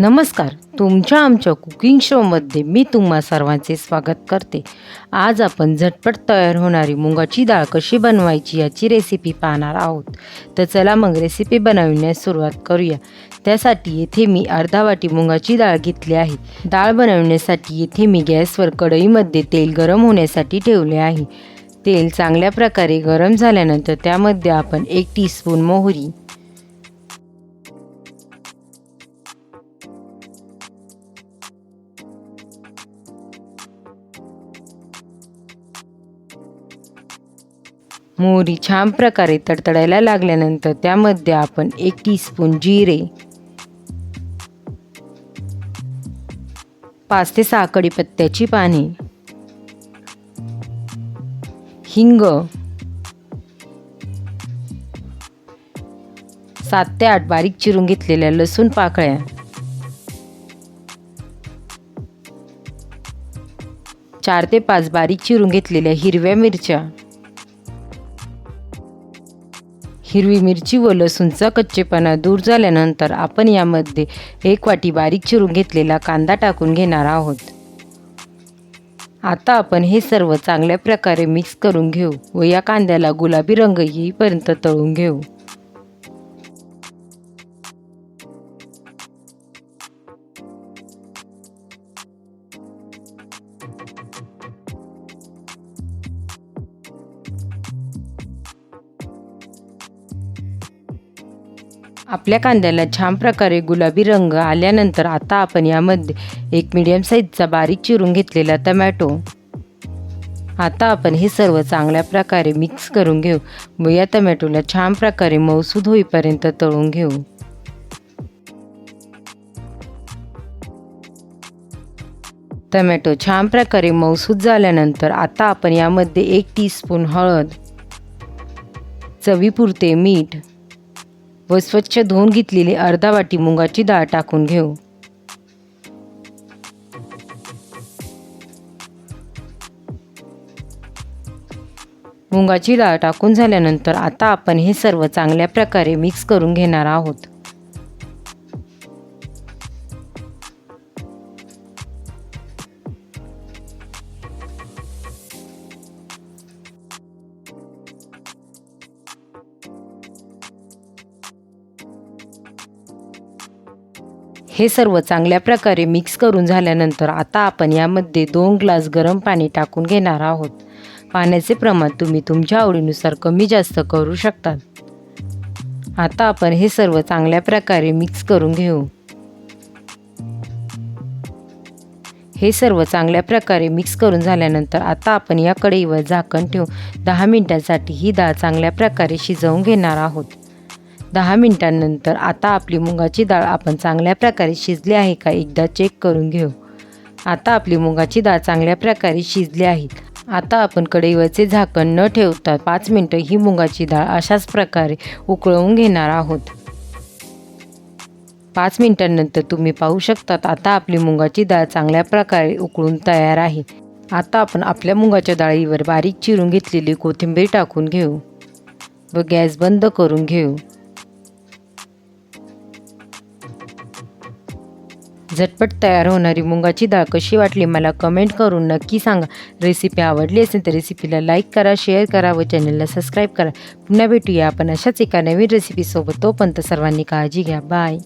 नमस्कार. तुमच्या आमच्या कुकिंग शोमध्ये मी तुम्हा सर्वांचे स्वागत करते. आज आपण झटपट तयार होणारी मुगाची डाळ कशी बनवायची याची रेसिपी पाहणार आहोत. तर चला मग रेसिपी बनवण्यास सुरुवात करूया. त्यासाठी येथे मी अर्धा वाटी मुगाची डाळ घेतली आहे. डाळ बनवण्यासाठी येथे मी गॅसवर कढईमध्ये तेल गरम होण्यासाठी ठेवले आहे. तेल चांगल्या प्रकारे गरम झाल्यानंतर त्यामध्ये आपण एक टीस्पून मोहरी मोहरी छान प्रकारे तडतडायला लागल्यानंतर त्यामध्ये आपण एक टीस्पून जिरे पाच ते सहा कढीपत्त्याची पाने हिंग सात ते आठ बारीक चिरून घेतलेल्या लसूण पाकळ्या चार ते पाच बारीक चिरून घेतलेल्या हिरव्या मिरच्या हिरवी मिरची व लसूणचा कच्चेपणा दूर झाल्यानंतर आपण यामध्ये एक वाटी बारीक चिरून घेतलेला कांदा टाकून घेणार आहोत. आता आपण हे सर्व चांगल्या प्रकारे मिक्स करून घेऊ व या कांद्याला गुलाबी रंग येईपर्यंत तळून घेऊ. आपल्या कांद्याला छान प्रकारे गुलाबी रंग आल्यानंतर आता आपण यामध्ये एक मीडियम साईजचा बारीक चिरून घेतलेला टमॅटो. आता आपण हे सर्व चांगल्या प्रकारे मिक्स करून घेऊ. व या टमॅटोला छान प्रकारे मऊसूद होईपर्यंत तळून घेऊ. टमॅटो छान प्रकारे मऊसूद झाल्यानंतर आता आपण यामध्ये एक टीस्पून हळद चवीपुरते मीठ व स्वच्छ धुवून घेतलेली अर्धा वाटी मुगाची डाळ टाकून घेऊ. मुगाची डाळ टाकून झाल्यानंतर आता आपण हे सर्व चांगल्या प्रकारे मिक्स करून घेणार आहोत. हे सर्व चांगल्या प्रकारे मिक्स करून झाल्यानंतर आता आपण यामध्ये दोन ग्लास गरम पाणी टाकून घेणार आहोत. पाण्याचे प्रमाण तुम्ही तुमच्या आवडीनुसार कमी जास्त करू शकतात. आता आपण हे सर्व चांगल्या प्रकारे मिक्स करून घेऊ. हे सर्व चांगल्या प्रकारे मिक्स करून झाल्यानंतर आता आपण या कढईवर झाकण ठेवून दहा मिनिटांसाठी ही डाळ चांगल्या प्रकारे शिजवून घेणार आहोत. दहा मिनिटांनंतर आता आपली मुगाची डाळ आपण चांगल्या प्रकारे शिजली आहे का एकदा चेक करून घेऊ. आता आपली मुगाची डाळ चांगल्या प्रकारे शिजली आहे. आता आपण कढईवरचे झाकण न ठेवता पाच मिनटं ही मुगाची डाळ अशाच प्रकारे उकळवून घेणार आहोत. पाच मिनिटांनंतर तुम्ही पाहू शकतात आता आपली मुगाची डाळ चांगल्या प्रकारे उकळून तयार आहे. आता आपण आपल्या मुगाच्या डाळीवर बारीक चिरून घेतलेली कोथिंबीर टाकून घेऊ व गॅस बंद करून घेऊ. झटपट तयार होणारी मुंगाची डाळ कशी वाटली मला कमेंट करून नक्की सांगा. रेसिपी आवडली असेल तर रेसिपीला लाईक करा शेअर करा व चॅनलला सबस्क्राईब करा. पुन्हा भेटूया आपण अशाच एका नवीन रेसिपीसोबत तोपर्यंत सर्वांनी काळजी घ्या. बाय